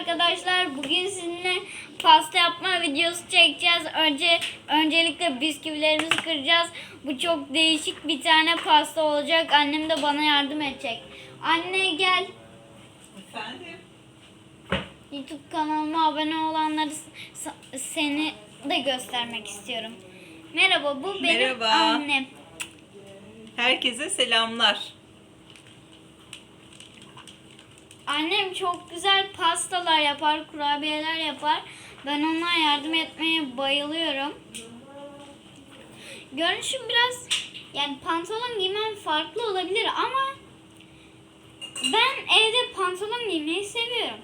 arkadaşlar. Bugün sizinle pasta yapma videosu çekeceğiz. Önce öncelikle bisküvilerimizi kıracağız. Bu çok değişik bir tane pasta olacak. Annem de bana yardım edecek. Anne gel. Efendim? YouTube kanalıma abone olanları seni de göstermek istiyorum. Merhaba bu benim Merhaba. annem. Herkese selamlar. Annem çok güzel pastalar yapar, kurabiyeler yapar. Ben ona yardım etmeye bayılıyorum. Görünüşüm biraz yani pantolon giymem farklı olabilir ama ben evde pantolon giymeyi seviyorum.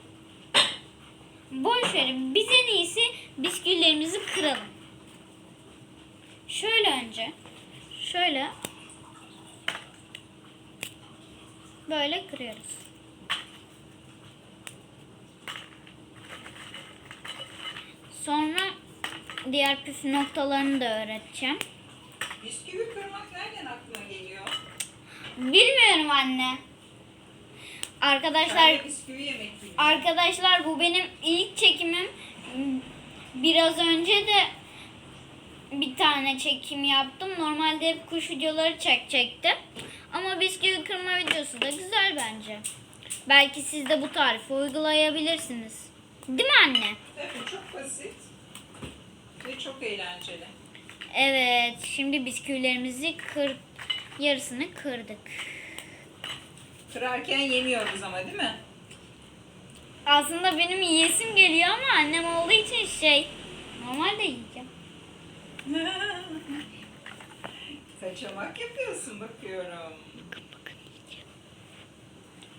Boş verin. Biz en iyisi bisküvilerimizi kıralım. Şöyle önce. Şöyle. Böyle kırıyoruz. Sonra diğer püf noktalarını da öğreteceğim. Bisküvi kırmak nereden aklına geliyor? Bilmiyorum anne. Arkadaşlar bisküvi yemek gibi. arkadaşlar bu benim ilk çekimim. Biraz önce de bir tane çekim yaptım. Normalde hep kuş videoları çekecektim. Ama bisküvi kırma videosu da güzel bence. Belki siz de bu tarifi uygulayabilirsiniz. Değil mi anne? Tabii çok basit ve çok eğlenceli. Evet, şimdi bisküvilerimizi kır yarısını kırdık. Kırarken yemiyoruz ama değil mi? Aslında benim yiyesim geliyor ama annem olduğu için şey normalde yiyeceğim. Kaçamak yapıyorsun bakıyorum.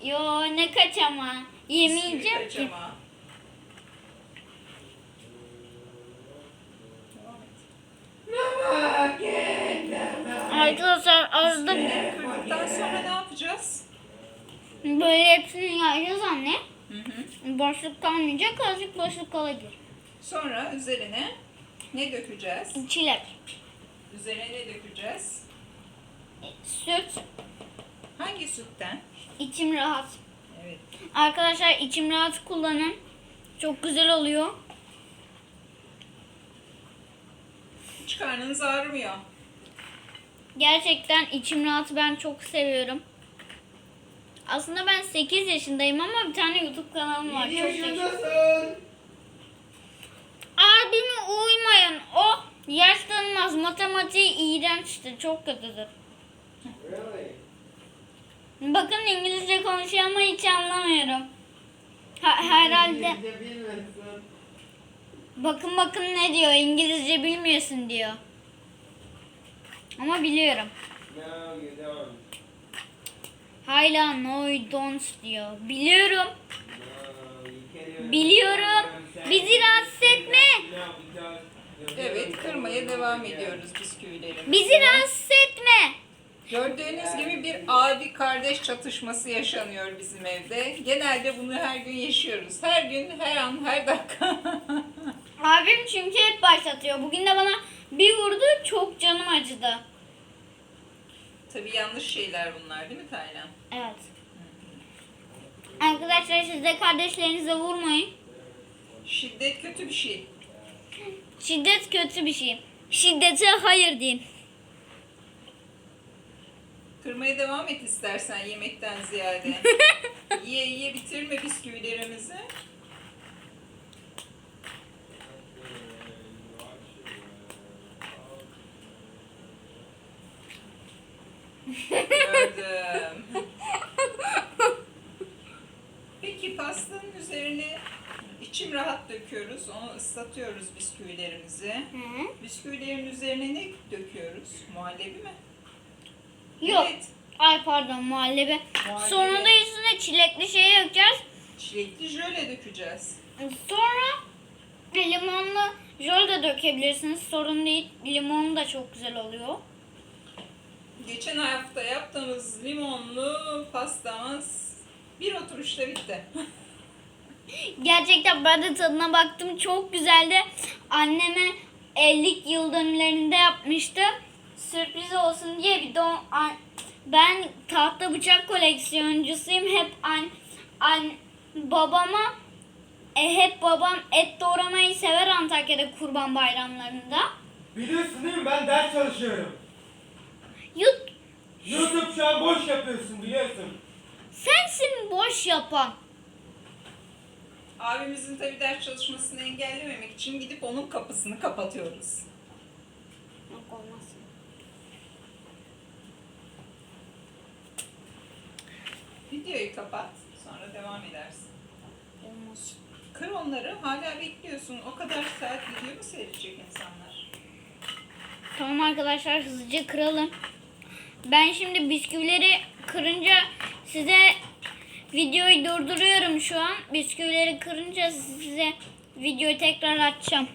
Yo ne kaçama. Yemeyeceğim ki. kaçamağı. Devam et. Arkadaşlar az da Bisküvileri kırdıktan sonra ne yapacağız? böyle hepsini yayacağız anne. Hı hı. Boşluk kalmayacak azıcık boşluk kalabilir. Sonra üzerine ne dökeceğiz? Çilek, Üzerine ne dökeceğiz? süt, Hangi sütten? içim rahat. Evet. Arkadaşlar içim rahat kullanın. Çok güzel oluyor. Hiç karnınız ağrımıyor. Gerçekten içim rahat ben çok seviyorum. Aslında ben 8 yaşındayım ama bir tane YouTube kanalım var. Çok teşekkür Abime uymayın. O yaş tanımaz. Matematiği iğrençtir. Çok kötüdür. Bakın İngilizce konuşuyor ama hiç anlamıyorum. Ha, herhalde. Bakın bakın ne diyor. İngilizce bilmiyorsun diyor. Ama biliyorum. Hala no you don't diyor. Biliyorum. Biliyorum. Bizi rahatsız etme. Evet, kırmaya devam ediyoruz bisküvilerimizi. Bizi rahatsız etme. Gördüğünüz gibi bir abi kardeş çatışması yaşanıyor bizim evde. Genelde bunu her gün yaşıyoruz. Her gün, her an, her dakika. Abim çünkü hep başlatıyor. Bugün de bana bir vurdu çok canım acıdı. Tabii yanlış şeyler bunlar değil mi Taylan? Evet. Arkadaşlar siz de kardeşlerinize vurmayın. Şiddet kötü bir şey. Şiddet kötü bir şey. Şiddete hayır deyin. Kırmaya devam et istersen yemekten ziyade. yiye yiye bitirme bisküvilerimizi. Pastanın üzerine içim rahat döküyoruz. Onu ıslatıyoruz bisküvilerimizi. Hı? Bisküvilerin üzerine ne döküyoruz? Muhallebi mi? Yok. Evet. Ay pardon muhallebi. Muhallebi. Sonra da üstüne çilekli şey yapacağız. Çilekli jöle dökeceğiz. Sonra limonlu jol de dökebilirsiniz. Sorun değil. Limonu da çok güzel oluyor. Geçen hafta yaptığımız limonlu pastamız bir oturuşta bitti. Gerçekten ben de tadına baktım. Çok güzeldi. Anneme 50 yıl dönümlerinde yapmıştı. Sürpriz olsun diye bir an- ben tahta bıçak koleksiyoncusuyum. Hep an, an, babama E, hep babam et doğramayı sever Antakya'da kurban bayramlarında. Biliyorsun değil mi ben ders çalışıyorum. Yut YouTube şu an boş yapıyorsun biliyorsun. sensin boş yapan. Abimizin tabii ders çalışmasını engellememek için gidip onun kapısını kapatıyoruz. Yok olmaz. Videoyu kapat, sonra devam edersin. Olmaz. Kır onları, hala bekliyorsun. O kadar saat video mu seyredecek insanlar? Tamam arkadaşlar hızlıca kıralım. Ben şimdi bisküvileri kırınca size videoyu durduruyorum şu an. Bisküvileri kırınca size videoyu tekrar açacağım.